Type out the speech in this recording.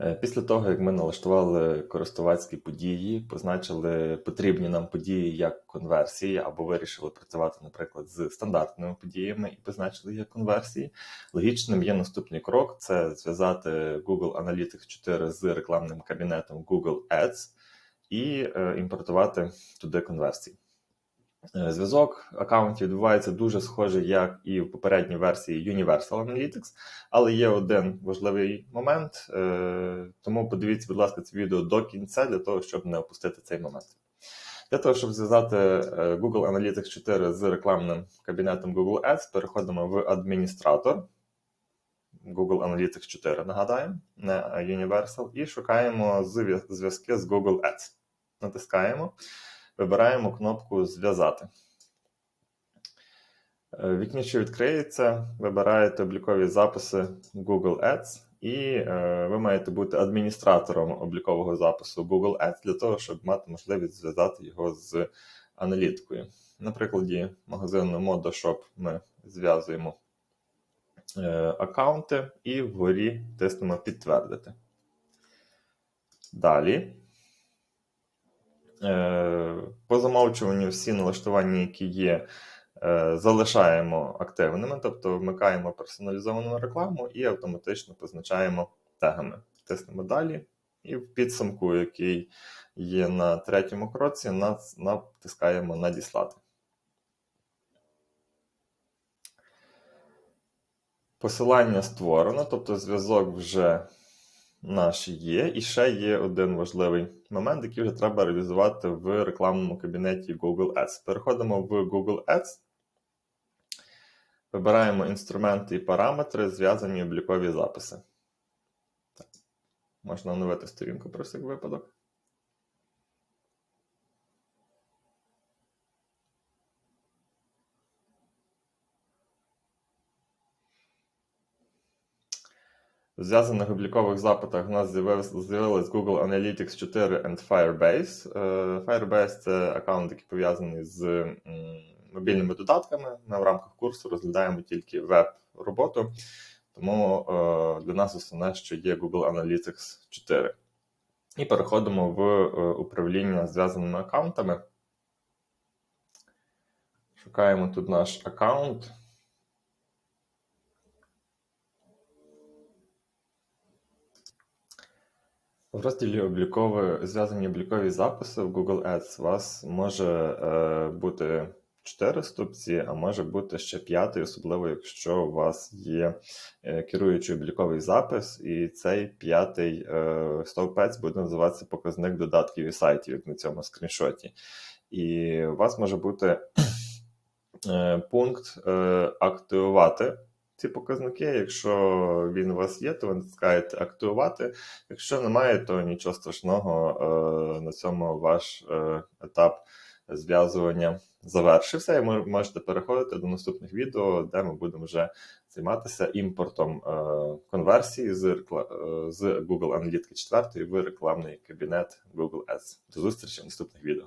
Е, Після того, як ми налаштували користувацькі події, позначили потрібні нам події як конверсії, або вирішили працювати, наприклад, з стандартними подіями і позначили як конверсії, логічним є наступний крок: це зв'язати Google Analytics 4 з рекламним кабінетом Google Ads і е, імпортувати туди конверсії. Е, Зв'язок аккаунтів відбувається дуже схоже, як і в попередній версії Universal Analytics, але є один важливий момент, е, тому подивіться, будь ласка, це відео до кінця для того, щоб не опустити цей момент. Для того, щоб зв'язати е, Google Analytics 4 з рекламним кабінетом Google Ads, переходимо в адміністратор Google Analytics 4, нагадаємо, не Universal, і шукаємо зв'язки з Google Ads. Натискаємо вибираємо кнопку Зв'язати. Е, Вікні, що відкриється, вибираєте облікові записи Google Ads, і е, ви маєте бути адміністратором облікового запису Google Ads для того, щоб мати можливість зв'язати його з аналітикою. На прикладі магазину ModoShop ми зв'язуємо е, аккаунти і вгорі тиснемо підтвердити. Далі. Е, По замовчуванню всі налаштування, які є, е, залишаємо активними, тобто вмикаємо персоналізовану рекламу і автоматично позначаємо тегами. Тиснемо далі, і в підсумку, який є на третьому кроці, нас- натискаємо Надіслати. Посилання створено, тобто зв'язок вже наш є. І ще є один важливий момент, який вже треба реалізувати в рекламному кабінеті Google Ads. Переходимо в Google Ads, вибираємо інструменти і параметри, зв'язані облікові записи. Так. Можна оновити сторінку про всяк випадок. В зв'язаних облікових запитах у нас з'явилось Google Analytics 4 and Firebase. Е, Firebase це аккаунт, який пов'язаний з мобільними додатками. Ми в рамках курсу розглядаємо тільки веб-роботу, тому е, для нас основне, що є Google Analytics 4. І переходимо в е, управління зв'язаними аккаунтами. Шукаємо тут наш аккаунт. В розділі облікові, зв'язані облікові записи в Google Ads у вас може е, бути 4 стовпці, а може бути ще п'ятий, особливо якщо у вас є е, керуючий обліковий запис, і цей п'ятий е, стовпець буде називатися показник додатків і сайтів, як на цьому скріншоті. І у вас може бути е, пункт е, активувати ці показники. Якщо він у вас є, то ви натискаєте активувати. Якщо немає, то нічого страшного. е, На цьому ваш е, етап зв'язування завершився. І ви можете переходити до наступних відео, де ми будемо вже займатися імпортом е, конверсії з, Google Analytics 4 в рекламний кабінет Google Ads. До зустрічі в наступних відео.